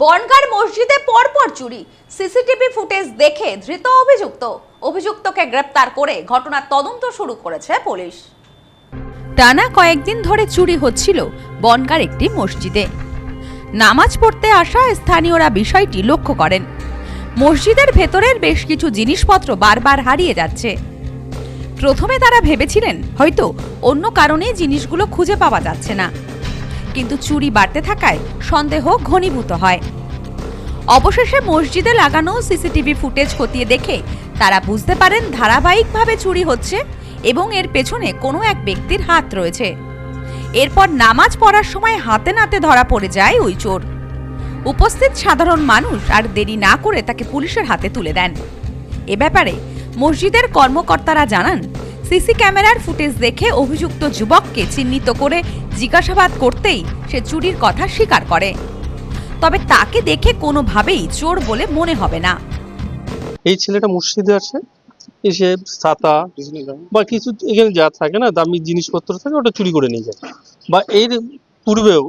বনগার মসজিদে পরপর চুরি। সিসিটিভি ফুটেজ দেখে ধৃত অভিযুক্ত। অভিযুক্তকে গ্রেপ্তার করে ঘটনার তদন্ত শুরু করেছে পুলিশ। টানা কয়েকদিন ধরে চুরি হচ্ছিল বনগার একটি মসজিদে। নামাজ পড়তে আসা স্থানীয়রা বিষয়টি লক্ষ্য করেন। মসজিদের ভেতরের বেশ কিছু জিনিসপত্র বারবার হারিয়ে যাচ্ছে। প্রথমে তারা ভেবেছিলেন হয়তো অন্য কারণে জিনিসগুলো খুঁজে পাওয়া যাচ্ছে না। কিন্তু চুরি বাড়তে থাকায় সন্দেহ ঘনীভূত হয়। অবশেষে মসজিদে লাগানো সিসিটিভি ফুটেজ খতিয়ে দেখে তারা বুঝতে পারেন ধারাবাহিকভাবে চুরি হচ্ছে এবং এর পেছনে কোনো এক ব্যক্তির হাত রয়েছে। এরপর নামাজ পড়ার সময় হাতে নাতে ধরা পড়ে যায় ওই চোর। উপস্থিত সাধারণ মানুষ আর দেরি না করে তাকে পুলিশের হাতে তুলে দেন। এ ব্যাপারে মসজিদের কর্মকর্তারা জানান সিসি ক্যামেরার ফুটেজ দেখে অভিযুক্ত যুবককে চিহ্নিত করে জিজ্ঞাসাবাদ করতেই সে চুরির কথা স্বীকার করে। তবে তাকে দেখে কোনোভাবেই চোর বলে মনে হবে না। এই ছেলেটা মসজিদে আসে এসে ছাতা বা কিছু এখানে যা থাকে না, দামি জিনিসপত্র থাকে, ওটা চুরি করে নিয়ে যায়। বা এর পূর্বেও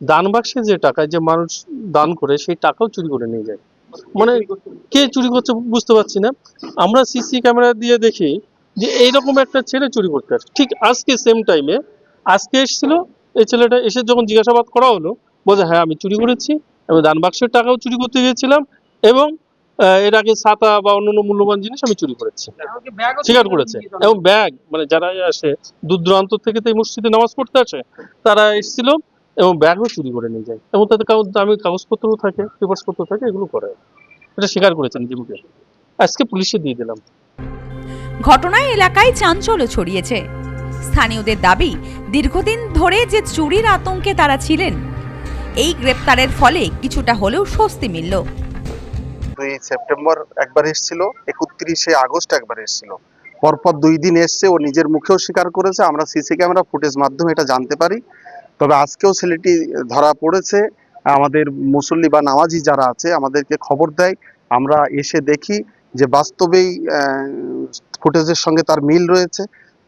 দান বাক্সে যে টাকা, যে মানুষ দান করে, সেই টাকাও চুরি করে নিয়ে যায়। মানে কে চুরি করছে বুঝতে পারছি না। আমরা সিসি ক্যামেরা দিয়ে দেখি যে এইরকম একটা ছেলে চুরি করতে আসে। ঠিক আজকে সেম টাইমে আজকে এসেছিল এই ছেলেটা এসে যখন জিজ্ঞাসাবাদ করা হলো বলছে হ্যাঁ আমি চুরি করেছি আমি দান বাক্সের টাকাও চুরি করতে গিয়েছিলাম এবং এর আগে ছাতা বা অন্যান্য মূল্যবান জিনিস আমি চুরি করেছি। স্বীকার করেছে। এবং ব্যাগ মানে যারা আসে দূর দূরান্ত থেকে তো এই মসজিদে নামাজ পড়তে আসে তারা এসেছিল এবং ব্যাগও চুরি করে নিয়ে যায়। এবং তাদের কাগজ দামি কাগজপত্রও থাকে পেপার্স পত্র থাকে এগুলো করে। এটা স্বীকার করেছেন নিজে মুখে আজকে পুলিশে দিয়ে দিলাম। ঘটনায় এলাকায় চাঞ্চল্য ছড়িয়েছে। স্থানীয়দের দাবি, দীর্ঘদিন ধরে যে চুরির আতঙ্কে তারা ছিলেন, এই গ্রেপ্তারের ফলে কিছুটা হলেও স্বস্তি মিলল। দুই সেপ্টেম্বর একবার এসেছিল, একত্রিশে আগস্ট একবার এসেছিল। পরপর দুই দিন এসছে, ও নিজের মুখেও স্বীকার করেছে, আমরা সিসি ক্যামেরা ফুটেজ মাধ্যমে এটা জানতে পারি। তবে আজকেও ছেলেটি ধরা পড়েছে, আমাদের মুসল্লি বা নামাজি যারা আছে, আমাদেরকে খবর দেয়, আমরা এসে দেখি যে বাস্তবেই ফুটেজের সঙ্গে তার মিল রয়েছে।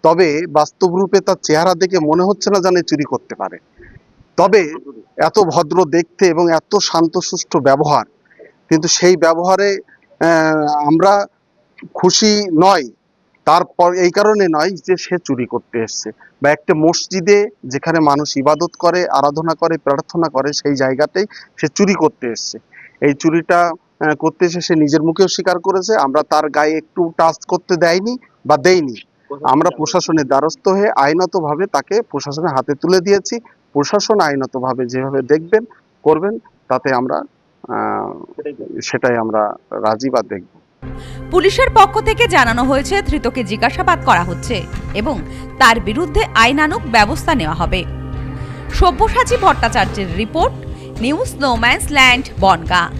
তবে বাস্তব রূপে তার চেহারা দেখে মনে হচ্ছে না জানে চুরি করতে পারে। তবে এত ভদ্র দেখতে এবং এত শান্তশিষ্ট ব্যবহার, কিন্তু সেই ব্যবহারে আমরা খুশি নয় তারপর এই কারণে নয় যে সে চুরি করতে এসছে। বা একটা মসজিদে যেখানে মানুষ ইবাদত করে, আরাধনা করে, প্রার্থনা করে, সেই জায়গাতেই সে চুরি করতে এসছে। এই চুরিটা করতে এসে সে নিজের মুখেও স্বীকার করেছে। আমরা তার গায়ে একটু টাচ করতে দেয়নি বা দেইনি। আমরা প্রশাসনের দ্বারস্থ হয়ে আইনতভাবে তাকে প্রশাসনের হাতে তুলে দিয়েছি। প্রশাসন আইনতভাবে যেভাবে দেখবেন করবেন তাতে আমরা আহ, সেটাই আমরা রাজি বা দেখব। পুলিশের পক্ষ থেকে জানানো হয়েছে ধৃতকে জিজ্ঞাসাবাদ করা হচ্ছে এবং তার বিরুদ্ধে আইনানুগ ব্যবস্থা নেওয়া হবে। সব্যসাচী ভট্টাচার্যের report news snowman's land Bangaon.